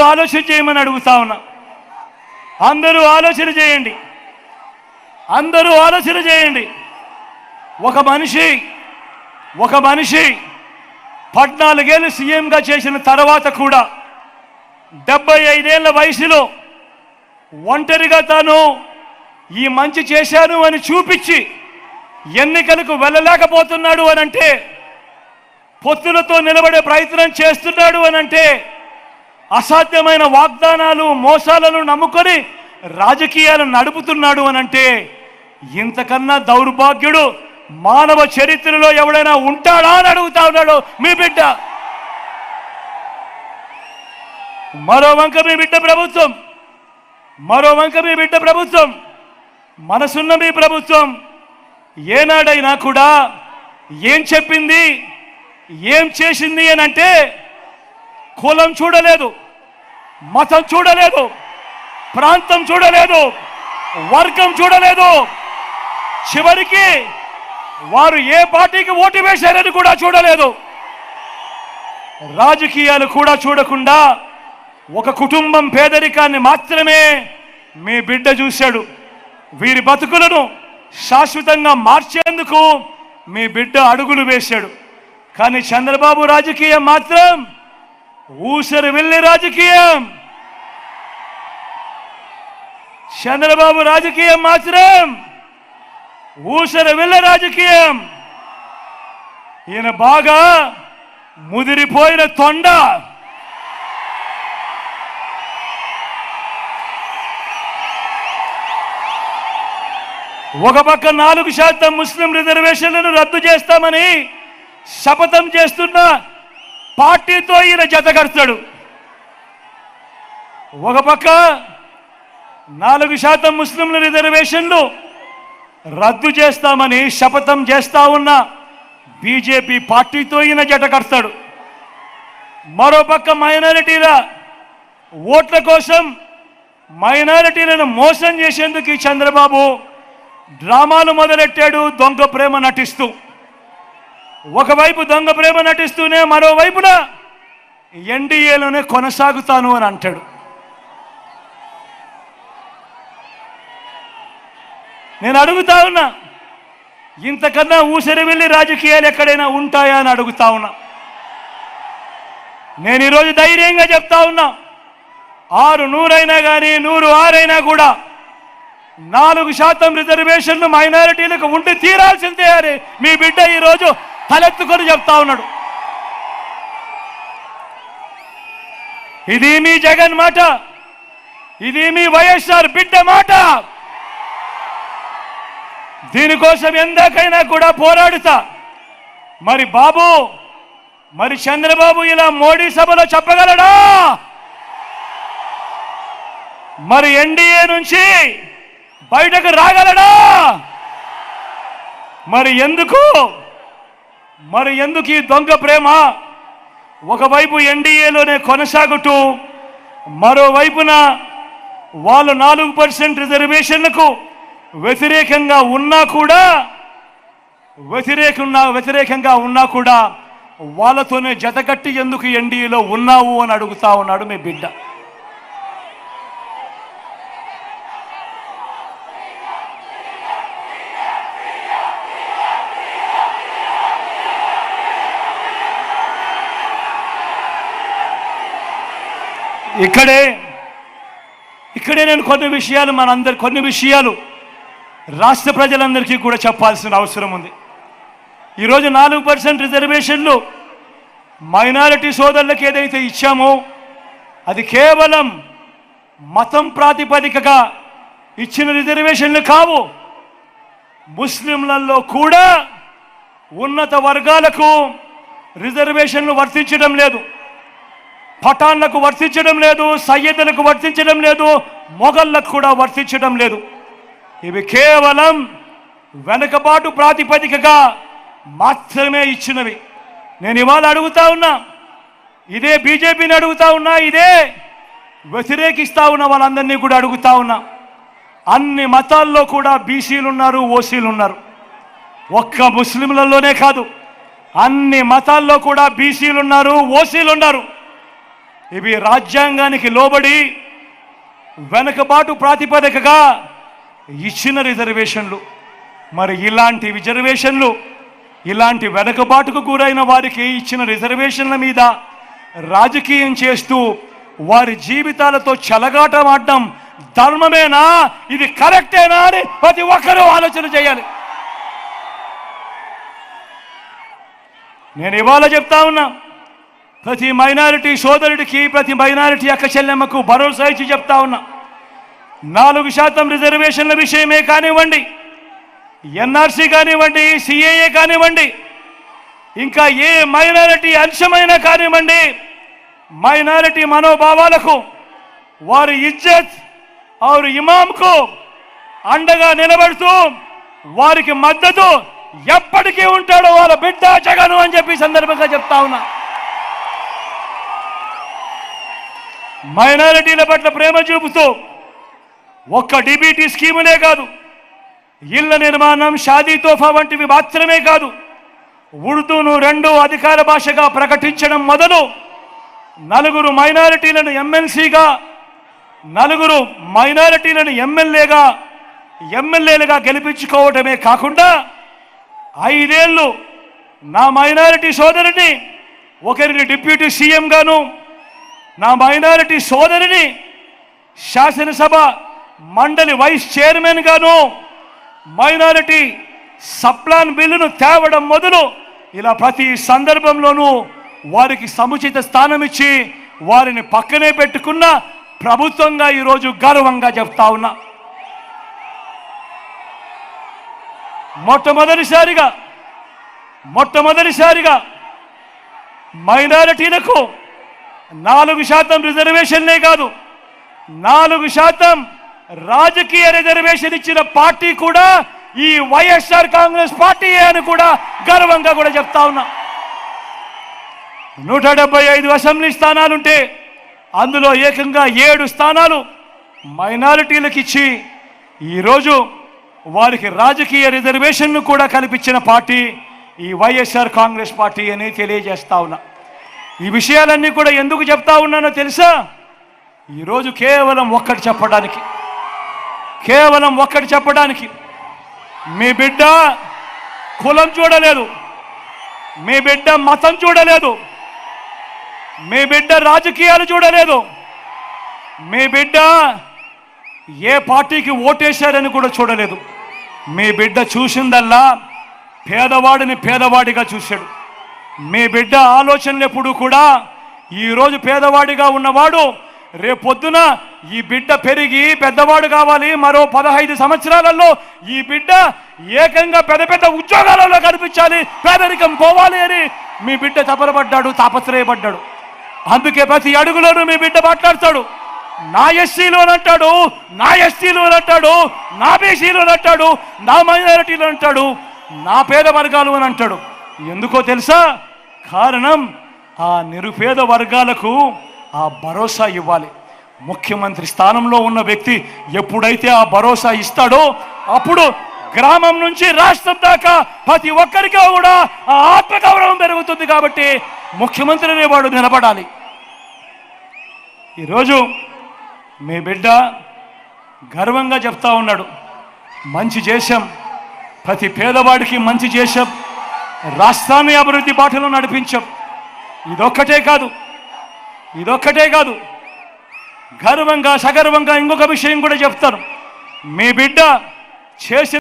ఆలోచన చేయమని అడుగుతా ఉన్నా. అందరూ ఆలోచన చేయండి. అందరూ ఆలోచన చేయండి. ఒక మనిషి ఒక మనిషి పద్నాలుగేళ్ళు సీఎంగా చేసిన తర్వాత కూడా డెబ్బై ఐదేళ్ళ వయసులో ఒంటరిగా తాను ఈ మంచి చేశాను అని చూపించి ఎన్నికలకు వెళ్ళలేకపోతున్నాడు అని అంటే పొత్తులతో నిలబడే ప్రయత్నం చేస్తున్నాడు అని అంటే అసాధ్యమైన వాగ్దానాలు మోసాలను నమ్ముకొని రాజకీయాలు నడుపుతున్నాడు అని అంటే ఇంతకన్నా దౌర్భాగ్యుడు మానవ చరిత్రలో ఎవడైనా ఉంటాడా అని అడుగుతా ఉన్నాడు మీ బిడ్డ. మరో వంక మీ బిడ్డ ప్రభుత్వం. మరో వంక మీ బిడ్డ ప్రభుత్వం. మనసున్న మీ ప్రభుత్వం. ఏనాడైనా కూడా ఏం చెప్పింది ఏం చేసింది అని అంటే కులం చూడలేదు మతం చూడలేదు ప్రాంతం చూడలేదు వర్గం చూడలేదు. చివరికి వారు ఏ పార్టీకి ఓటు వేశారని కూడా చూడలేదు. రాజకీయాలు కూడా చూడకుండా ఒక కుటుంబం పేదరికాన్ని మాత్రమే మీ బిడ్డ చూశాడు. వీరి బతుకులను శాశ్వతంగా మార్చేందుకు మీ బిడ్డ అడుగులు వేశాడు. కానీ చంద్రబాబు రాజకీయం మాత్రం ఊసరు వెళ్ళే రాజకీయం. చంద్రబాబు రాజకీయం మాత్రం ఊసరు వెళ్ళే రాజకీయం. ఈయన బాగా ముదిరిపోయిన తొండ. ఒక పక్క నాలుగు శాతం ముస్లిం రిజర్వేషన్లను రద్దు చేస్తామని శపథం చేస్తున్న పార్టీతో ఈయన జతకడతాడు ఒక పక్క నాలుగు శాతం ముస్లింల రిజర్వేషన్లు రద్దు చేస్తామని శపథం చేస్తా ఉన్న బీజేపీ పార్టీతో ఈయన జట కడతాడు మరోపక్క మైనారిటీల ఓట్ల కోసం మైనారిటీలను మోసం చేసేందుకు ఈ చంద్రబాబు డ్రామాలు మొదలెట్టాడు దొంగ ప్రేమ నటిస్తూ. ఒకవైపు దొంగ ప్రేమ నటిస్తూనే మరోవైపున ఎన్డీఏలోనే కొనసాగుతాను అని అంటాడు. నేను అడుగుతా ఉన్నా ఇంతకన్నా ఊసరి వెళ్ళి రాజకీయాలు ఎక్కడైనా ఉంటాయా అని అడుగుతా ఉన్నా. నేను ఈరోజు ధైర్యంగా చెప్తా ఉన్నా ఆరు నూరైనా కానీ నూరు ఆరైనా కూడా నాలుగు శాతం రిజర్వేషన్లు మైనారిటీలకు ఉండి తీరాల్సిందే అని మీ బిడ్డ ఈరోజు తలెత్తుకొని చెప్తా ఉన్నాడు. ఇది మీ జగన్ మాట ఇది మీ వైఎస్ఆర్ బిడ్డ మాట. దీనికోసం ఎందాకైనా కూడా పోరాడుతా. మరి బాబు మరి చంద్రబాబు ఇలా మోడీ సభలో చెప్పగలడా? మరి ఎన్డీఏ నుంచి బయటకు రాగలడా? మరి ఎందుకు? మరి ఎందుకు ఈ దొంగ ప్రేమ? ఒకవైపు ఎన్డీఏలోనే కొనసాగుతూ మరోవైపున వాళ్ళు నాలుగు పర్సెంట్ రిజర్వేషన్లకు వ్యతిరేకంగా ఉన్నా కూడా వ్యతిరేకంగా వ్యతిరేకంగా ఉన్నా కూడా వాళ్ళతోనే జతకట్టి ఎందుకు ఎన్డీఏలో ఉన్నావు అని అడుగుతా ఉన్నాడు మీ బిడ్డ. ఇక్కడే ఇక్కడే నేను కొన్ని విషయాలు మనందరి కొన్ని విషయాలు రాష్ట్ర ప్రజలందరికీ కూడా చెప్పాల్సిన అవసరం ఉంది. ఈరోజు నాలుగు పర్సెంట్ రిజర్వేషన్లు మైనారిటీ సోదరులకు ఏదైతే ఇచ్చామో అది కేవలం మతం ప్రాతిపదికగా ఇచ్చిన రిజర్వేషన్లు కావు. ముస్లింలలో కూడా ఉన్నత వర్గాలకు రిజర్వేషన్లు వర్తించడం లేదు. పఠాన్లకు వర్తించడం లేదు సయ్యదులకు వర్తించడం లేదు మొఘళ్ళకు కూడా వర్తించడం లేదు. ఇవి కేవలం వెనుకబాటు ప్రాతిపదికగా మాత్రమే ఇచ్చినవి. నేను ఇవాళ అడుగుతా ఉన్నా ఇదే బీజేపీని అడుగుతా ఉన్నా ఇదే వ్యతిరేకిస్తా ఉన్న వాళ్ళందరినీ కూడా అడుగుతా ఉన్నా. అన్ని మతాల్లో కూడా బీసీలు ఉన్నారు ఓసీలు ఉన్నారు ఒక్క ముస్లింలలోనే కాదు అన్ని మతాల్లో కూడా బీసీలు ఉన్నారు ఓసీలు ఉన్నారు ఇవి రాజ్యాంగానికి లోబడి వెనుకబాటు ప్రాతిపదికగా ఇచ్చిన రిజర్వేషన్లు. మరి ఇలాంటి రిజర్వేషన్లు ఇలాంటి వెనుకబాటుకు గురైన వారికి ఇచ్చిన రిజర్వేషన్ల మీద రాజకీయం చేస్తూ వారి జీవితాలతో చెలగాటమాడడం ధర్మమేనా? ఇది కరెక్టేనా అని ప్రతి ఒక్కరూ ఆలోచన చేయాలి. నేను ఇవాళ చెప్తా ఉన్నా ప్రతి మైనారిటీ సోదరుడికి ప్రతి మైనారిటీ అక్క చెల్లెమ్మకు భరోసా ఇచ్చి చెప్తా ఉన్నా. నాలుగు శాతం రిజర్వేషన్ల విషయమే కానివ్వండి ఎన్ఆర్సీ కానివ్వండి సిఏఏ కానివ్వండి ఇంకా ఏ మైనారిటీ అంశమైనా కానివ్వండి మైనారిటీ మనోభావాలకు వారి ఇజ్జత్ వారి ఇమాంకు అండగా నిలబడుతూ వారికి మద్దతు ఎప్పటికీ ఉంటాడో వాళ్ళ బిడ్డ జగను అని చెప్పి సందర్భంగా చెప్తా ఉన్నా. మైనారిటీల పట్ల ప్రేమ చూపుతూ ఒక్క డిబిటీ స్కీములే కాదు ఇళ్ళ నిర్మాణం షాదీ తోఫా వంటివి మాత్రమే కాదు ఉర్దూను రెండో అధికార భాషగా ప్రకటించడం మొదలు నలుగురు మైనారిటీలను ఎమ్మెల్సీగా నలుగురు మైనారిటీలను ఎమ్మెల్యేగా ఎమ్మెల్యేలుగా గెలిపించుకోవటమే కాకుండా ఐదేళ్ళు నా మైనారిటీ సోదరిని ఒకరిని డిప్యూటీ సీఎంగాను నా మైనారిటీ సోదరిని శాసనసభ మండలి వైస్ చైర్మన్ గాను మైనారిటీ సప్లాన్ బిల్లును తేవడం మొదలు ఇలా ప్రతి సందర్భంలోనూ వారికి సముచిత స్థానం ఇచ్చి వారిని పక్కనే పెట్టుకున్న ప్రభుత్వంగా ఈరోజు గర్వంగా చెప్తా ఉన్నా. మొట్టమొదటిసారిగా మొట్టమొదటిసారిగా మైనారిటీలకు నాలుగు శాతం రిజర్వేషన్లే కాదు నాలుగు శాతం రాజకీయ రిజర్వేషన్ ఇచ్చిన పార్టీ కూడా ఈ వైఎస్ఆర్ కాంగ్రెస్ పార్టీ అని కూడా గర్వంగా కూడా చెప్తా ఉన్నా. నూట డెబ్బై ఐదు అసెంబ్లీ స్థానాలుంటే అందులో ఏకంగా ఏడు స్థానాలు మైనారిటీలకు ఇచ్చి ఈరోజు వారికి రాజకీయ రిజర్వేషన్ను కూడా కల్పించిన పార్టీ ఈ వైఎస్ఆర్ కాంగ్రెస్ పార్టీ అని తెలియజేస్తా ఉన్నా. ఈ విషయాలన్నీ కూడా ఎందుకు చెప్తా ఉన్నానో తెలుసా? ఈరోజు కేవలం ఒక్కటి చెప్పడానికి. కేవలం ఒక్కటి చెప్పడానికి. మీ బిడ్డ కులం చూడలేదు. మీ బిడ్డ మతం చూడలేదు. మీ బిడ్డ రాజకీయాలు చూడలేదు. మీ బిడ్డ ఏ పార్టీకి ఓటేశారని కూడా చూడలేదు. మీ బిడ్డ చూసిందల్లా పేదవాడిని పేదవాడిగా చూశాడు. మీ బిడ్డ ఆలోచనలు ఎప్పుడు కూడా ఈరోజు పేదవాడిగా ఉన్నవాడు రేపొద్దున ఈ బిడ్డ పెరిగి పెద్దవాడు కావాలి. మరో పదహైదు సంవత్సరాలలో ఈ బిడ్డ ఏకంగా పెద్ద పెద్ద ఉద్యోగాలలో కనిపించాలి. పేదరికం పోవాలి అని మీ బిడ్డ తపరపడ్డాడు తాపత్రయపడ్డాడు. అందుకే ప్రతి అడుగులోనూ మీ బిడ్డ మాట్లాడతాడు. నా ఎస్సీలు అని అంటాడు నా ఎస్టీలు అని అంటాడు నా బీసీలు అని అంటాడు నా మైనారిటీలు అంటాడు నా పేద వర్గాలు అని అంటాడు. ఎందుకో తెలుసా? కారణం ఆ నిరుపేద వర్గాలకు ఆ భరోసా ఇవ్వాలి. ముఖ్యమంత్రి స్థానంలో ఉన్న వ్యక్తి ఎప్పుడైతే ఆ భరోసా ఇస్తాడో అప్పుడు గ్రామం నుంచి రాష్ట్రం దాకా ప్రతి ఒక్కరికి కూడా ఆ ఆత్మగౌరవం పెరుగుతుంది కాబట్టి ముఖ్యమంత్రి అనేవాడు నిలబడాలి. ఈరోజు మీ బిడ్డ గర్వంగా చెప్తా ఉన్నాడు. మంచి చేశాం. ప్రతి పేదవాడికి మంచి చేశాం. రాష్ట్రాన్ని అభివృద్ధి బాటలో నడిపించాం. ఇదొక్కటే కాదు. ఇదొక్కటే కాదు. గర్వంగా సగర్వంగా ఇంకొక విషయం కూడా చెప్తాను. మీ బిడ్డ చేసిన